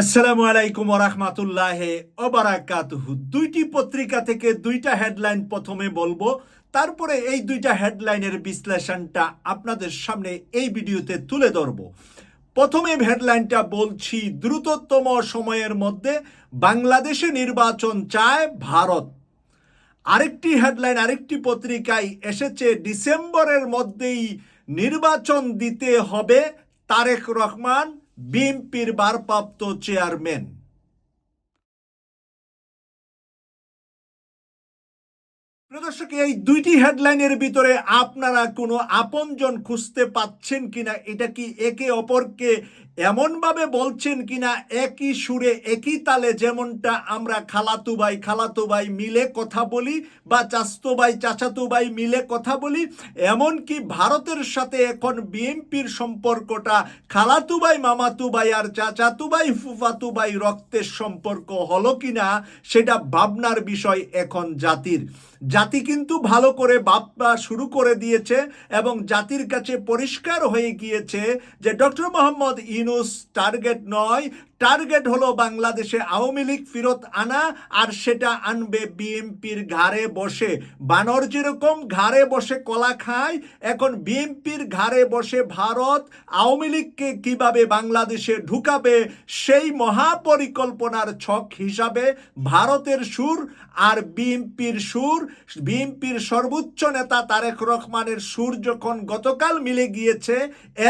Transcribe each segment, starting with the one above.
আসসালামু আলাইকুম রহমাতুল্লাহ ওবারাকাতুহু। দুইটি পত্রিকা থেকে দুইটা হেডলাইন প্রথমে বলব। তারপরে এই দুইটা হেডলাইনের বিশ্লেষণটা আপনাদের সামনে এই ভিডিওতে তুলে ধরব। প্রথমে হেডলাইনটা বলছি, দ্রুততম সময়ের মধ্যে বাংলাদেশে নির্বাচন চায় ভারত। আরেকটি হেডলাইন, আরেকটি পত্রিকায় এসেছে, ডিসেম্বরের মধ্যেই নির্বাচন দিতে হবে তারেক রহমান। বিএনপির ভারপ্রাপ্ত চেয়ারম্যান। প্রদর্শক এই দুইটি হেডলাইনের ভিতরে আপনারা কোনো আপনজন খুঁজতে পাচ্ছেন কিনা, এটা কি একে অপরকে এমনভাবে বলছেন কিনা একই সুরে, একই তালে যেমনটা আমরা খালাতু ভাই খালাতু ভাই মিলে কথা বলি বা চাস্তো ভাই, চাচাতু ভাই মিলে কথা বলি, এমনকি ভারতের সাথে এখন বিএনপির সম্পর্কটা খালাতু ভাই, মামাতু ভাই আর চাচাতু ভাই, ফুফাতু ভাই রক্তের সম্পর্ক হলো কিনা সেটা ভাবনার বিষয় এখন জাতির। জাতি কিন্তু ভালো করে ভাবনা শুরু করে দিয়েছে এবং জাতির কাছে পরিষ্কার হয়ে গিয়েছে যে ডক্টর মোহাম্মদ ইনুস টার্গেট নয়। টার্গেট হলো বাংলাদেশে আওয়ামী লীগ ফেরত আনা, আর সেটা আনবে বিএনপির ঘাড়ে বসে। বানর যেরকম ঘাড়ে বসে কলা খায়, এখন বিএনপির ঘাড়ে বসে ভারত আওয়ামী লীগকে কীভাবে বাংলাদেশে ঢুকাবে, সেই মহাপরিকল্পনার ছক হিসাবে ভারতের সুর আর বিএনপির সুর। বিএনপির সর্বোচ্চ নেতা তারেক রহমানের সুর যখন গতকাল মিলে গিয়েছে,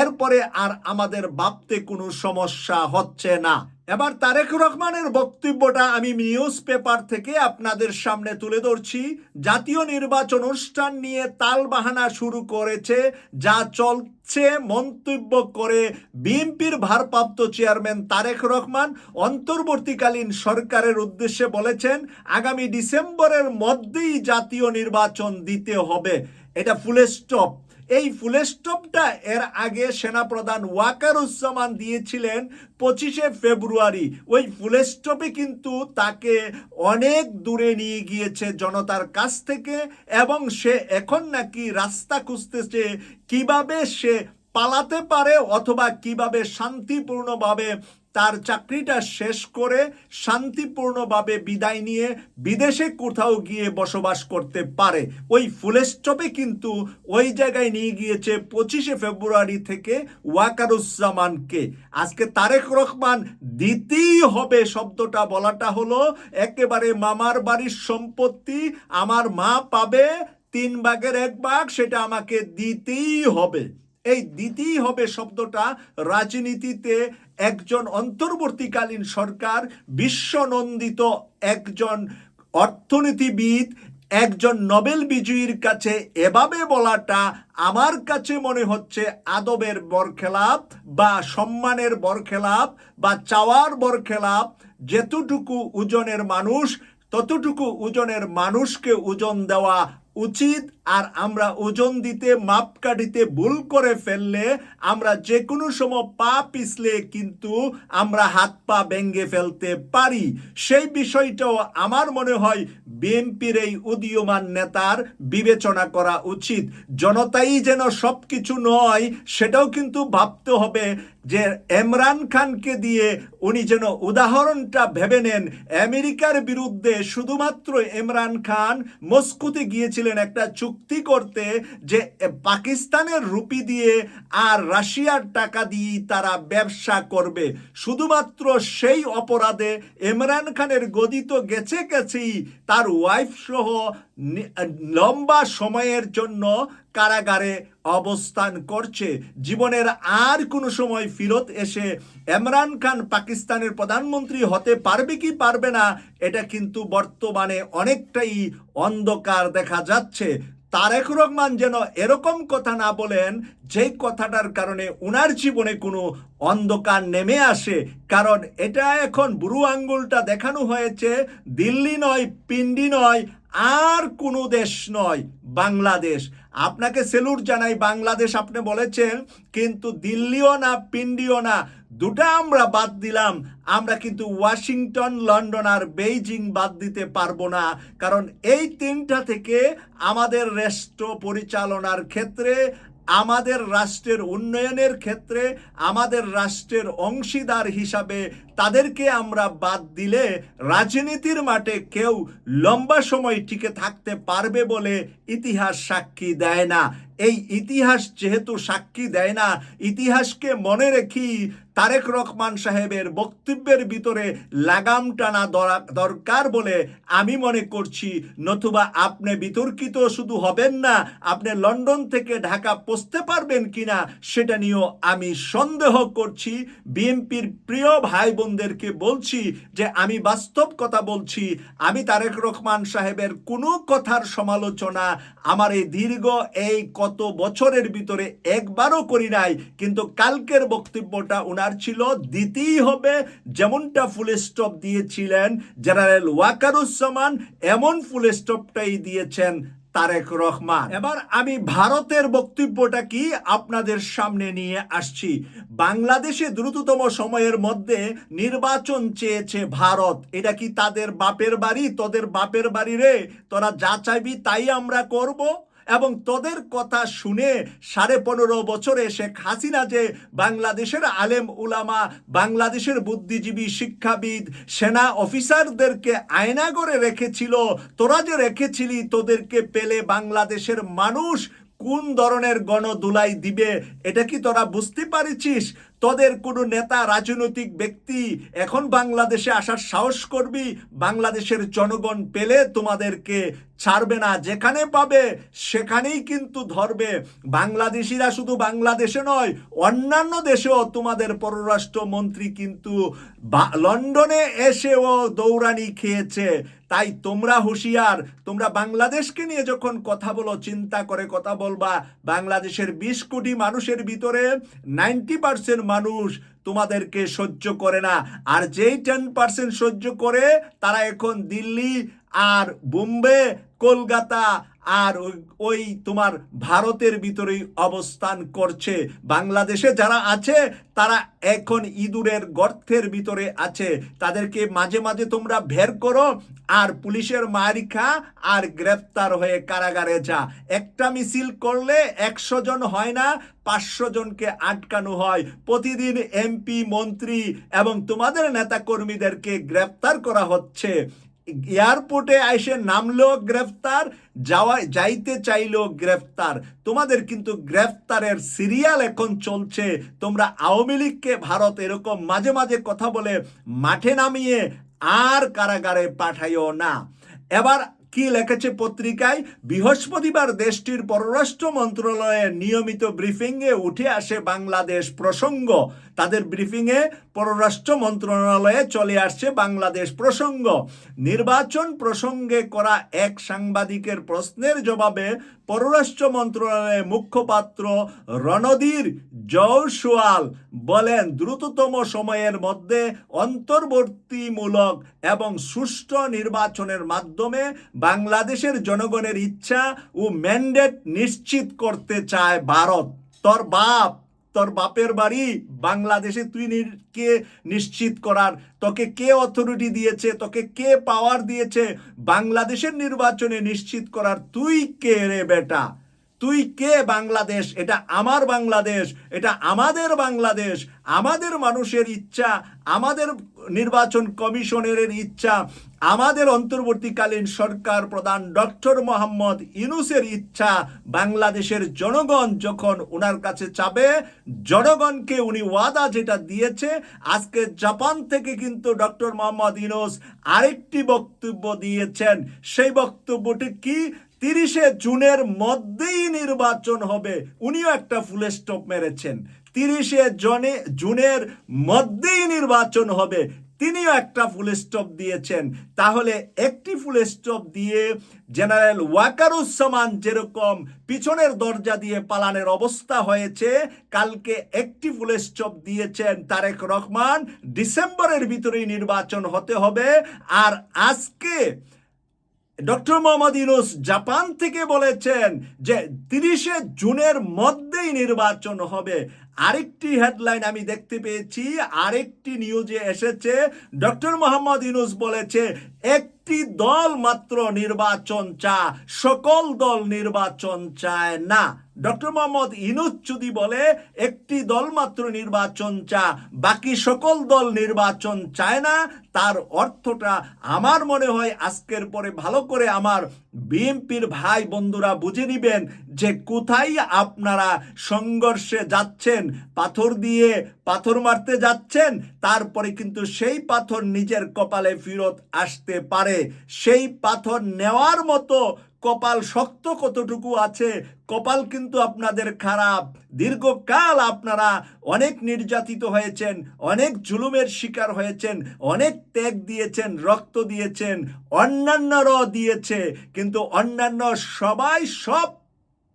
এরপরে আর আমাদের ভাবতে কোনো সমস্যা হচ্ছে না। এবার তারেক রহমানের বক্তব্যটা আমি নিউজ পেপার থেকে আপনাদের সামনে তুলে ধরছি। জাতীয় নির্বাচন অনুষ্ঠান নিয়ে তালবাহানা শুরু করেছে, যা চলছে মন্তব্য করে বিএনপির ভারপ্রাপ্ত চেয়ারম্যান তারেক রহমান অন্তর্বর্তীকালীন সরকারের উদ্দেশ্যে বলেছেন, আগামী ডিসেম্বরের মধ্যেই জাতীয় নির্বাচন দিতে হবে। এটা ফুল স্টপ এই ফুল স্টপটা এর আগে সেনাপ্রধান ওয়াকারুজ্জামান দিয়েছিলেন পঁচিশে ফেব্রুয়ারি। ওই ফুল স্টপে কিন্তু তাকে অনেক দূরে নিয়ে গিয়েছে জনতার কাছ থেকে এবং সে এখন নাকি রাস্তা খুঁজতেছে কীভাবে সে পালাতে পারে অথবা কীভাবে শান্তিপূর্ণভাবে তার চাকরিটা শেষ করে শান্তিপূর্ণভাবে বিদায় নিয়ে বিদেশে কোথাও গিয়ে বসবাস করতে পারে। ওই ফুল স্টপে কিন্তু ওই জায়গায় নিয়ে গিয়েছে পঁচিশে ফেব্রুয়ারি থেকে ওয়াকারুজ্জামানকে। আজকে তারেক রহমান দিতেই হবে শব্দটা বলাটা হলো, একেবারে মামার বাড়ির সম্পত্তি আমার মা পাবে, তিন ভাগের এক ভাগ সেটা আমাকে দিতেই হবে। এই দিতেই হবে শব্দটা রাজনীতিতে একজন অন্তর্বর্তীকালীন সরকার, বিশ্বনন্দিত একজন অর্থনীতিবিদ, একজন নোবেল বিজয়ীর কাছে এভাবে বলাটা আমার কাছে মনে হচ্ছে আদবের বরখেলাপ বা সম্মানের বরখেলাপ বা চাওয়ার বরখেলাপ। যেতটুকু ওজনের মানুষ, ততটুকু ওজনের মানুষকে ওজন দেওয়া উচিত। আর আমরা ওজন দিতে, মাপ কাটিতে ভুল করে ফেললে আমরা যে কোনো সময় পা পিছলে কিন্তু আমরা হাত পা ভেঙ্গে ফেলতে পারি। সেই বিষয়টাও আমার মনে হয় বিএনপির এই উদীয়মান নেতার বিবেচনা করা উচিত। জনতাই যেন সব কিছু নয়, সেটাও কিন্তু ভাবতে হবে যে ইমরান খানকে দিয়ে উনি যেন উদাহরণটা ভেবে নেন। আমেরিকার বিরুদ্ধে শুধুমাত্র ইমরান খান মস্কুতে গিয়েছিলেন একটা চুক্তি করতে যে পাকিস্তানের রুপি দিয়ে আর রাশিয়ার টাকা দিয়ে তারা ব্যবসা করবে। শুধুমাত্র সেই অপরাধে ইমরান খানের গদি তো গেছে গেছেই, তার ওয়াইফ সহ লম্বা সময়ের জন্য কারাগারে অবস্থান করছে। জীবনের আর কোনো সময় ফিরত এসে ইমরান খান পাকিস্তানের প্রধানমন্ত্রী হতে পারবে কি পারবে না, এটা কিন্তু বর্তমানে অনেকটাই অন্ধকার দেখা যাচ্ছে। তারেক রহমান যেন এরকম কথা না বলেন যে কথাটার কারণে উনার জীবনে কোনো অন্ধকার নেমে আসে। কারণ এটা এখন বুড়ো আঙ্গুলটা দেখানো হয়েছে, দিল্লি নয়, পিন্ডি নয়, আর কোনো দেশ নয়, বাংলাদেশ। আপনাকে সেলুট জানাই, বাংলাদেশ আপনি বলেছেন, কিন্তু দিল্লিও না, পিন্ডিও না, দুটা আমরা বাদ দিলাম। আমরা কিন্তু ওয়াশিংটন, লন্ডন আর বেইজিং বাদ দিতে পারব না, কারণ এই তিনটা থেকে আমাদের রাষ্ট্র পরিচালনার ক্ষেত্রে আমাদের রাষ্ট্রের উন্নয়নের ক্ষেত্রে, আমাদের রাষ্ট্রের অংশীদার হিসাবে তাদেরকে আমরা বাদ দিলে রাজনীতির মাঠে কেউ লম্বা সময় টিকে থাকতে পারবে বলে ইতিহাস সাক্ষী দেয় না। এই ইতিহাস যেহেতু সাক্ষী দেয় না, ইতিহাসকে মনে রেখি তারেক রহমান সাহেবের বক্তব্যের ভিতরে লাগাম টানা দরকার বলে আমি মনে করছি, নতুবা আপনি বিতর্কিত শুধু হবেন না, আপনি লন্ডন থেকে ঢাকা পৌঁছতে পারবেন কিনা সেটা নিয়েও আমি সন্দেহ করছি। বিএনপির প্রিয় ভাই বোনদেরকে বলছি যে আমি বাস্তব কথা বলছি, আমি তারেক রহমান সাহেবের কোনো কথার সমালোচনা আমার এই দীর্ঘ এই কত বছরের ভিতরে একবারও করি নাই, কিন্তু কালকের বক্তব্যটা ওনার ছিল দিতেই হবে যেমনটা ফুল স্টপ দিয়েছিলেন জেনারেল ওয়াকারুজ্জামান এমন ফুল স্টপটাই দিয়েছেন তারেক রহমান। এবার আমি ভারতের বক্তব্যটা কি আপনাদের সামনে নিয়ে আসছি। বাংলাদেশে দ্রুততম সময়ের মধ্যে নির্বাচন চেয়েছে ভারত। এটা কি তাদের বাপের বাড়ি? তোদের বাপের বাড়ি রে, তোরা যা চাইবি তাই আমরা করব। এবং তোদের কথা শুনে সাড়ে পনেরো বছরে শেখ হাসিনা যে বাংলাদেশের আলেম উলামা, বাংলাদেশের বুদ্ধিজীবী শিক্ষাবিদ, সেনা অফিসারদেরকে আয়না করে রেখেছিল, তোরা যে রেখেছিলি তোদেরকে পেলে বাংলাদেশের মানুষ কোন ধরনের গণদুলাই দিবে, এটা কি তোরা বুঝতে পারছিস? তোদের কোনো নেতা, রাজনৈতিক ব্যক্তি এখন বাংলাদেশে আসার সাহস করবি? বাংলাদেশের জনগণ পেলে তোমাদেরকে ছাড়বে না, যেখানে পাবে সেখানেই কিন্তু ধরবে। বাংলাদেশিরা শুধু বাংলাদেশে নয়, অন্যান্য দেশেও তোমাদের পররাষ্ট্রমন্ত্রী কিন্তু লন্ডনে এসেও দৌড়ানি খেয়েছে। তাই তোমরা হুঁশিয়ার। তোমরা বাংলাদেশকে নিয়ে যখন কথা বলো, চিন্তা করে কথা বলবা, বাংলাদেশের বিশ কোটি মানুষের ভিতরে নাইনটি পার্সেন্ট মানুষ তোমাদেরকে সহ্য করে না। আর যেই টেন পার্সেন্ট সহ্য করে, তারা এখন দিল্লি আর বোম্বে, কলকাতা আর ওই- তোমার ভারতের ভিতরেই অবস্থান করছে। বাংলাদেশে যারা আছে, তারা এখন ইঁদুরের গর্তের ভিতরে আছে। তাদেরকে মাঝে মাঝে তোমরা বের করো আর পুলিশের মারি খা আর গ্রেফতার হয়ে কারাগারে যা। একটা মিছিল করলে একশো জন হয় না, পাঁচশো জনকে আটকানো হয়। প্রতিদিন এমপি, মন্ত্রী এবং তোমাদের নেতাকর্মীদেরকে গ্রেফতার করা হচ্ছে। এয়ারপোর্টে আইসে নামলেও গ্রেফতার, যাওয়া যাইতে চাইলেও গ্রেফতার। তোমাদের কিন্তু গ্রেফতারের সিরিয়াল এখন চলছে। তোমরা আওয়ামী লীগকে ভারত এরকম মাঝে মাঝে কথা বলে মাঠে নামিয়ে আর কারাগারে পাঠাইও না। এবার কি লেখেছে পত্রিকায়? বৃহস্পতিবার দেশটির পররাষ্ট্র মন্ত্রণালয়ের নিয়মিত ব্রিফিংয়ে উঠে আসে বাংলাদেশ প্রসঙ্গ। তাদের ব্রিফিংয়ে পররাষ্ট্র মন্ত্রণালয়ে চলে আসছে বাংলাদেশ প্রসঙ্গ। নির্বাচন প্রসঙ্গে করা এক সাংবাদিকের প্রশ্নের জবাবে পররাষ্ট্র মন্ত্রণালয়ের মুখপাত্র রণধীর জৌসওয়াল বলেন, দ্রুততম সময়ের মধ্যে অন্তর্বর্তীমূলক এবং সুষ্ঠু নির্বাচনের মাধ্যমে বাংলাদেশের জনগণের ইচ্ছা ও ম্যান্ডেট নিশ্চিত করতে চায় ভারত। তোর বাপ, তোর বাপের বাড়ি বাংলাদেশে তুই কে নিশ্চিত করার? তোকে কে অথরিটি দিয়েছে? তোকে কে পাওয়ার দিয়েছে? বাংলাদেশের নির্বাচনে নিশ্চিত করার তুই কে রে বেটা? তুই কে বাংলাদেশ? এটা আমার বাংলাদেশ, এটা আমাদের বাংলাদেশ, আমাদের মানুষের ইচ্ছা, আমাদের নির্বাচন কমিশনের ইচ্ছা আমাদের অন্তর্বর্তীকালীন সরকার প্রধান ডক্টর মোহাম্মদ ইনুসের ইচ্ছা বাংলাদেশের জনগণ যখন ওনার কাছে চাবে, জনগণকে উনি ওয়াদা যেটা দিয়েছে, আজকে জাপান থেকে কিন্তু ডক্টর মোহাম্মদ ইনুস আরেকটি বক্তব্য দিয়েছেন। সেই বক্তব্যটি কি? তিরিশে জুনের মধ্যেই নির্বাচন হবে। উনিও একটা ফুল স্টপ মেরেছেন। তিরিশে জনে জুনের মধ্যেই নির্বাচন হবে। তিনিও একটা ফুল স্টপ দিয়েছেন। তাহলে একটি ফুল স্টপ দিয়ে জেনারেল ওয়াকারুজ্জামান যেরকম পিছনের দরজা দিয়ে পালানের অবস্থা হয়েছে, কালকে একটি ফুল স্টপ দিয়েছেন তারেক রহমান। ডিসেম্বরের ভিতরেই নির্বাচন হতে হবে। আর আজকে ডক্টর মোহাম্মদ ইউনুস জাপান থেকে বলেছেন যে তিরিশে জুনের মধ্যেই নির্বাচন হবে। আরেকটি হেডলাইন আমি দেখতে পেয়েছি, আরেকটি নিউজে এসেছে। ডক্টর মোহাম্মদ ইউনুস বলেছে, একটি দল মাত্র নির্বাচন চা, সকল দল নির্বাচন চায় না। ডক্টর মোহাম্মদ ইনুস যদি বলে, একটি দল মাত্র নির্বাচন চা বাকি সকল দল নির্বাচন চায় না, তার অর্থটা আমার মনে হয় আজকের পরে ভালো করে আমার বিএনপির ভাই বন্ধুরা বুঝে নিবেন যে কোথায় আপনারা সংঘর্ষে যাচ্ছেন, পাথর দিয়ে পাথর মারতে যাচ্ছেন, তারপরে কিন্তু সেই পাথর নিজের কপালে ফেরত আসতে পারে। সেই পাথর নেওয়ার মতো কপাল শক্ত কতটুকু আছে, কপাল কিন্তু আপনাদের খারাপ। দীর্ঘকাল আপনারা অনেক নির্যাতিত হয়েছেন, অনেক জুলুমের শিকার হয়েছেন, অনেক ত্যাগ দিয়েছেন, রক্ত দিয়েছেন, অন্যান্যরাও দিয়েছে, কিন্তু অন্যান্য সবাই সব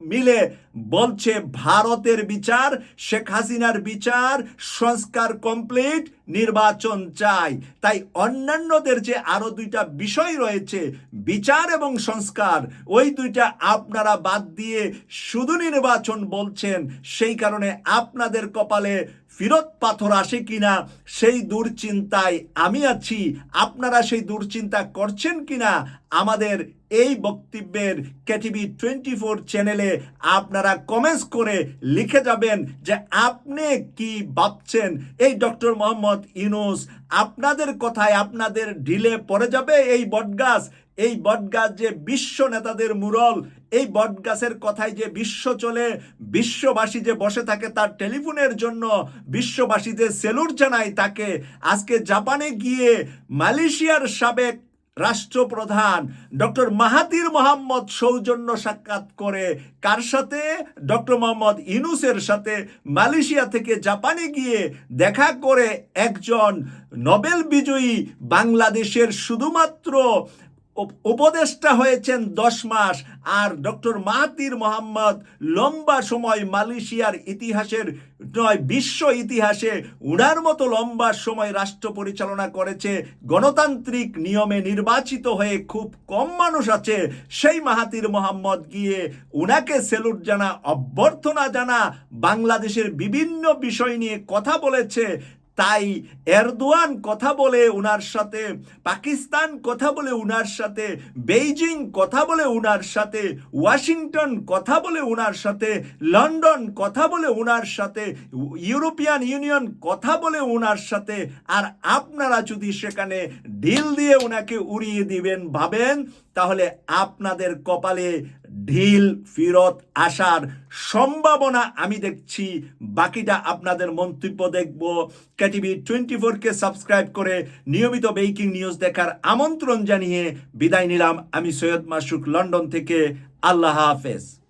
মিলে বলছে, ভারতের বিচার, শেখ হাসিনার বিচার, সংস্কার কমপ্লিট, নির্বাচন চাই। তাই অন্যান্যদের যে আরও দুইটা বিষয় রয়েছে, বিচার এবং সংস্কার, ওই দুইটা আপনারা বাদ দিয়ে শুধু নির্বাচন বলছেন, সেই কারণে আপনাদের কপালে ফিরত পাথর আসে কিনা, সেই দুশ্চিন্তায় আমি আছি। আপনারা সেই দুশ্চিন্তা করছেন কিনা, আমাদের এই বক্তব্যের কেটিভি টোয়েন্টি ফোর চ্যানেলে আপনারা কমেন্টস করে লিখে যাবেন যে আপনি কি ভাবছেন? এই ডক্টর মোহাম্মদ ইউনুস, আপনাদের কথায় আপনাদের ঢিলে পড়ে যাবে এই বটগাছ। এই বটগাছ যে বিশ্ব নেতাদের মুরল, এই বটগাছের কথায় যে বিশ্ব চলে, বিশ্ববাসী যে বসে থাকে তার টেলিফোনের জন্য বিশ্ববাসী যে সেলুট জানায় তাকে। আজকে জাপানে গিয়ে মালয়েশিয়ার সাবেক রাষ্ট্রপ্রধান ডক্টর মাহাতির মোহাম্মদ সৌজন্য সাক্ষাৎ করে কার সাথে? ডক্টর মোহাম্মদ ইনুসের সাথে মালয়েশিয়া থেকে জাপানে গিয়ে দেখা করে একজন নোবেল বিজয়ী বাংলাদেশের শুধুমাত্র উপদেষ্টা হয়েছেন দশ মাস আর ডক্টর মাহাতির মোহাম্মদ লম্বা সময় মালয়েশিয়ার ইতিহাসের নয়, বিশ্ব ইতিহাসে উনার মতো লম্বা সময় রাষ্ট্র পরিচালনা করেছে। গণতান্ত্রিক নিয়মে নির্বাচিত হয়ে খুব কম মানুষ আছে। সেই মাহাতির মোহাম্মদ গিয়ে উনাকে সেলুট জানা, অভ্যর্থনা জানা, বাংলাদেশের বিভিন্ন বিষয় নিয়ে কথা বলেছে। তাই এরদোয়ান কথা বলে উনার সাথে, পাকিস্তান কথা বলে উনার সাথে, বেইজিং কথা বলে উনার সাথে, ওয়াশিংটন কথা বলে উনার সাথে, লন্ডন কথা বলে উনার সাথে, ইউরোপিয়ান ইউনিয়ন কথা বলে উনার সাথে, আর আপনারা যদি সেখানে ঢিল দিয়ে উনাকে উড়িয়ে দিবেন ভাবেন, তাহলে আপনাদের কপালে ঢিল, ফিরত, আসার সম্ভাবনা আমি দেখছি। বাকিটা আপনাদের মন্তব্য দেখব। কেটিভি টোয়েন্টি ফোরকে সাবস্ক্রাইব করে নিয়মিত বেকিং নিউজ দেখার আমন্ত্রণ জানিয়ে বিদায় নিলাম। আমি সৈয়দ মাসুক, লন্ডন থেকে। আল্লাহ হাফেজ।